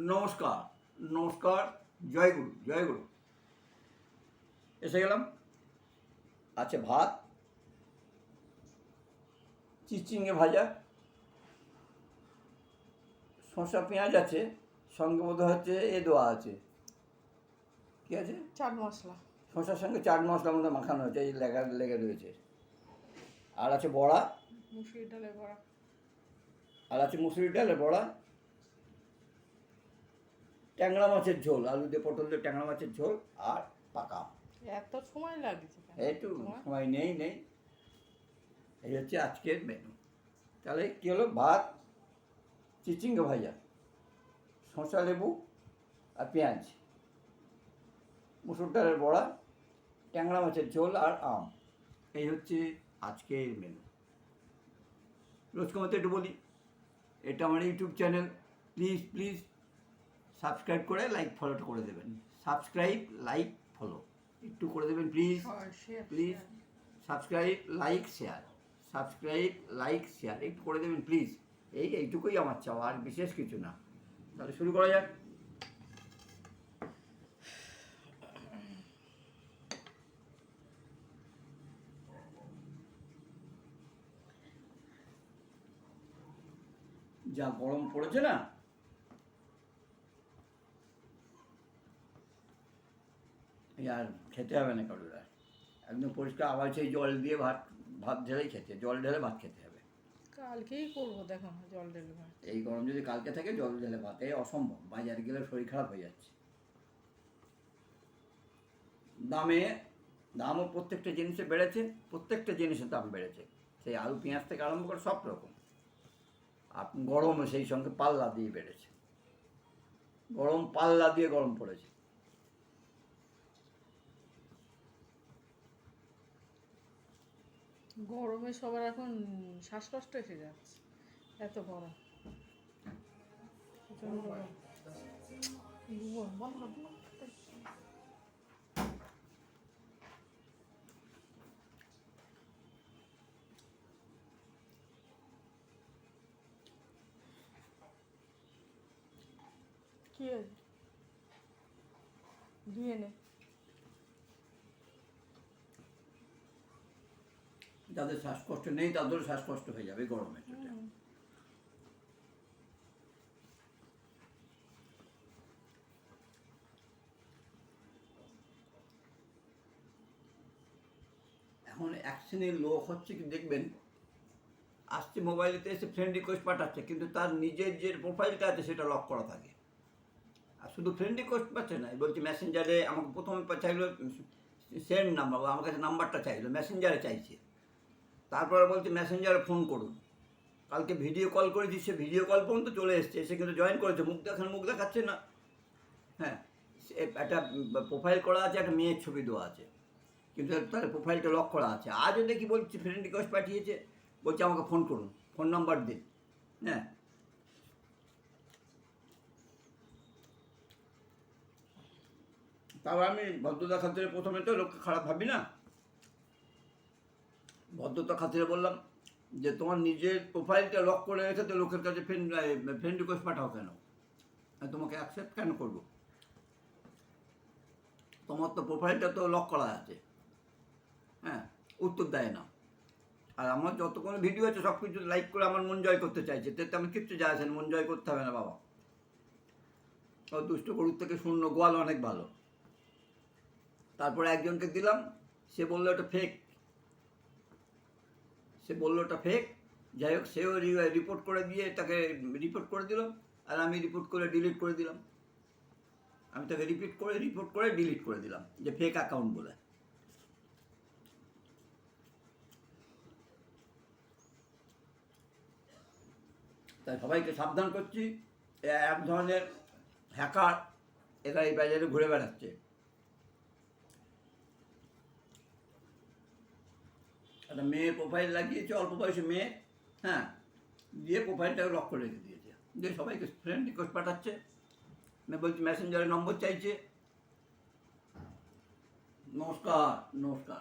নমস্কার নমস্কার জয় গুরু জয় গুরু। এসে গেলাম। আছে ভাত চিচিঙ্গে ভাজা শসা পেঁয়াজ আছে সঙ্গে বোধ হচ্ছে এ দেওয়া আছে। কি আছে? চাট মশলা। শসার সঙ্গে চাট মশলার মধ্যে মাখানো হয়েছে এই লেগা লেগে রয়েছে। আর আছে বড়া। মুসুরি ডালে বড়া। আর আছে মুসুরি ডালের বড়া। ট্যাংরা মাছের ঝোল আলু দিয়ে পটল দিয়ে ট্যাংরা মাছের ঝোল আর পাকা এত সময় লাগছে? একটু সময় নেই নেই। এই হচ্ছে আজকের মেনু তাহলে কী হলো? ভাত চিচিঙ্গা ভাজা শসা লেবু আর পেঁয়াজ মুসুর ডালের বড়া ট্যাংরা মাছের ঝোল আর আম। এই হচ্ছে আজকের মেনু রোজকার মতো একটু বলি এটা আমার YouTube channel. Please please subscribe করে লাইক ফলোটা করে দেবেন। সাবস্ক্রাইব লাইক ফলো একটু করে দেবেন please please subscribe like share subscribe like share একটু করে দেবেন প্লিজ এই এইটুকুই আমার চাওয়া আর বিশেষ কিছু না। তাহলে শুরু করা যাক। যা গরম পড়েছে না? আর খেতে হবে না কারোর আর। একদম পরিষ্কার আবার সেই জল দিয়ে ভাত ভাত ঢেলেই খেতে জল ঢেলে ভাত খেতে হবে। কালকেই করব দেখো জল ডেলিভারি এই গরম যদি কালকে থাকে জল ঢেলে ভাত এই অসম্ভব বাজারে গেলে শরীর খারাপ হয়ে যাচ্ছে। দামে দামও প্রত্যেকটা জিনিসে বেড়েছে প্রত্যেকটা জিনিসের দাম বেড়েছে। সেই আলু পেঁয়াজ থেকে আরম্ভ করে সব রকম। আর গরমও সেই সঙ্গে পাল্লা দিয়ে বেড়েছে। গরম পাল্লা দিয়ে গরম পড়েছে। গরমে সবার এখন শ্বাসকষ্ট এসে যাচ্ছে। এত গরম। কি হয়েছে? ধুয়ে নে যাদের শ্বাসকষ্ট নেই তাদেরও শ্বাসকষ্ট হয়ে যাবে গরমে এখন এক শ্রেণির লোক হচ্ছে কি দেখবেন আসছে মোবাইলেতে এসে ফ্রেন্ড রিকোয়েস্ট পাঠাচ্ছে কিন্তু তার নিজের যে প্রোফাইলটা আছে সেটা লক করা থাকে। আর শুধু ফ্রেন্ড রিকোয়েস্ট পাচ্ছে না বলছি মেসেঞ্জারে আমাকে প্রথমে চাইলো সেন্ড নাম্বার আমার কাছে নাম্বারটা চাইলো মেসেঞ্জারে চাইছে। তারপরে বলছে মেসেঞ্জারে ফোন করুন। কালকে ভিডিও কল করেছি, সে ভিডিও কল পর্যন্ত চলে এসছে সে কিন্তু জয়েন করেছে। মুখ দেখান, মুখ দেখাচ্ছে না। হ্যাঁ একটা প্রোফাইল করা আছে, একটা মেয়ের ছবি দেওয়া আছে। কিন্তু তার প্রোফাইলটা লক করা আছে। আজও দেখি বলছি ফ্রেন্ড রিকোয়েস্ট পাঠিয়েছে। বলছে আমাকে ফোন করুন ফোন নাম্বার দিন। হ্যাঁ। তাও আমি ভদ্রতা খাতিরে প্রথমে তো লোককে খারাপ ভাবি না। ভদ্রতা খাতিরে বললাম যে তোমার নিজের প্রোফাইলটা লক করে রেখে তো লোকের কাছে ফ্রেন্ড ফ্রেন্ড রিকোয়েস্ট পাঠাও কেন? আমি তোমাকে অ্যাকসেপ্ট কেন করব? তোমার তো প্রোফাইলটা তো লক করা আছে। হ্যাঁ উত্তর দেয় না। আর আমার যত কোনো ভিডিও আছে সব কিছু লাইক করে আমার মন জয় করতে চাইছে। তাতে আমি কিচ্ছু যায় আসেন মন জয় করতে হবে না বাবা। ও দুষ্ট গরুর থেকে শূন্য গোয়াল অনেক ভালো। তারপরে একজনকে দিলাম, সে বলল ওটা ফেক সে বলল ওটা ফেক যাই হোক, সেও রিপোর্ট করে দিয়ে তাকে রিপোর্ট করে দিল, আর আমি রিপোর্ট করে ডিলিট করে দিলাম। আমি তাকে রিপিট করে রিপোর্ট করে ডিলিট করে দিলাম, যে ফেক অ্যাকাউন্ট বলে। তাই সবাইকে সাবধান করছি এক ধরনের হ্যাকার এরা এই বাজারে ঘুরে বেড়াচ্ছে। একটা মেয়ে প্রোফাইল লাগিয়েছে, অল্প বয়সে মেয়ে হ্যাঁ দিয়ে প্রোফাইলটাকে লক্ষ্য রেখে দিয়েছে। দিয়ে সবাইকে ফ্রেন্ড রিকোয়েস্ট পাঠাচ্ছে। বলছি মেসেঞ্জারে নম্বর চাইছে। নমস্কার নমস্কার।